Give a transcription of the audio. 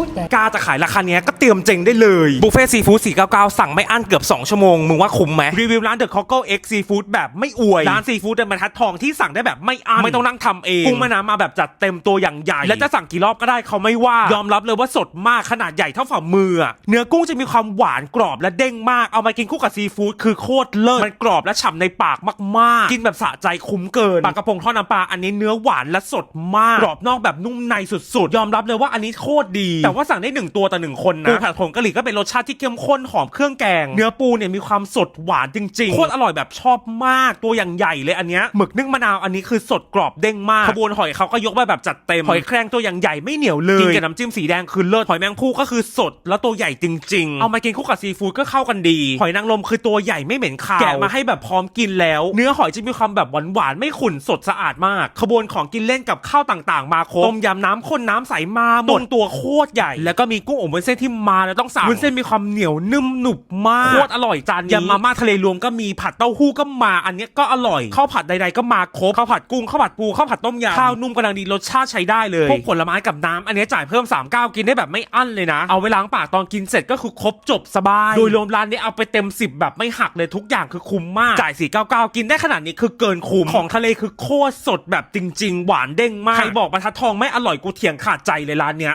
อุ๊ยแต่กล้าจะขายราคาเนี้ยก็เตรียมเจ๋งได้เลยบุฟเฟ่ซีฟู้ด499 สั่งไม่อั้นเกือบ 2 ชั่วโมง มึงว่าคุ้มไหมรีวิวร้านเดอะคอ c เกิลเอ็กซีฟู้ดแบบไม่อวย ร้านซีฟู้ดเป็นบรรทัดทองที่สั่งได้แบบไม่อั้นไม่ต้องนั่งทำเองกุ้งแม่น้ำมาแบบจัดเต็มตัวอย่างใหญ่ และจะสั่งกี่รอบก็ได้เขาไม่ว่ายอมรับเลยว่าสดมากขนาดใหญ่เท่าฝ่ามืออะเนื้อกุ้งจะมีความหวานกรอบและเด้งมากเอามากินคู่กับซีฟู้ดคือโคตรเลิศมันกรอบและฉ่ำในปากมากๆ กินแบบสะใจคุ้มเกินปลากระพงทอดน้ำปลาอันนี้เนื้อหวานและสดมากกรอบนอกแบบนุ่มในสุดๆ ยอมรับเลยว่าอันนี้โคตรดีแต่ว่าสั่งได้หนึ่งตัวต่อหนึ่งคนนะปูผัดผงกะหรี่ก็เป็นรสชาติที่เข้มข้นหอมเครื่องแกง เนื้อปูเนี่ยมีความสดหวานจริงๆโคตรอร่อยแบบชอบมากตัวอย่างใหญ่เลยอันเนี้ยหมึกนึ่งมะนาวอันนี้คือสดกรอบเด้งมากขบวนหอยเขาก็ยกมาแบบจัดเต็มหอยแครงตัวอย่างใหญ่ไม่เหนียวเลยกินกับน้ำจิ้มสีแดงคือเลิศหอยแมงผู้ก็คือสดแล้วตัวใหญ่จริง ๆ เอามากินคู่กับซีฟู้ดก็เข้ากันดี หอยนางรมคือตัวใหญ่ไม่เหม็นคาวแกะมาให้แบบพร้อมกินแล้ว เนื้อหอยจะมีความแบบหวานๆไม่ขุ่นสดสะอาดมาก ขบวนของกินเล่นกับข้าวต่างๆ มาครบต้มยำน้ำข้นน้ำใสมาหมดตัวโคตรใหญ่ แล้วก็มีกุ้งอบวุ้นเส้นที่มาแล้วต้องสั่งวุ้นเส้นมีความเหนียวนุ่มหนุบมากโคตรอร่อยจานนี้ยำมาม่าทะเลรวมก็มีผัดเต้าหู้ก็มา อันเนี้ยก็อร่อยข้าวผัดใดๆก็มาครบข้าวผัดกุ้งข้าวผัดปูข้าวผัดต้มยำข้าวนุ่มกำลังดีรสชาติใช้ได้เลยพวกผลไม้กับน้ำอันเนี้ยจ่ายเพิ่ม39กินได้แบบไม่อั้นเลยนะ เอาไว้ล้างปากตอนกินเสร็จก็คือครบจบสบาย โดยรวมร้านนี้เอาไปเต็ม 10 แบบไม่หักเลยทุกอย่างคือคุ้มมากจ่าย499กินได้ขนาดนี้คือเกินคุ้มของทะเลคือโคตรสดแบบจริง ๆ หวานเด้งมากใครบอกบรรทัดทองไม่อร่อยกูเถียงขาดใจเลยร้านเนี้ย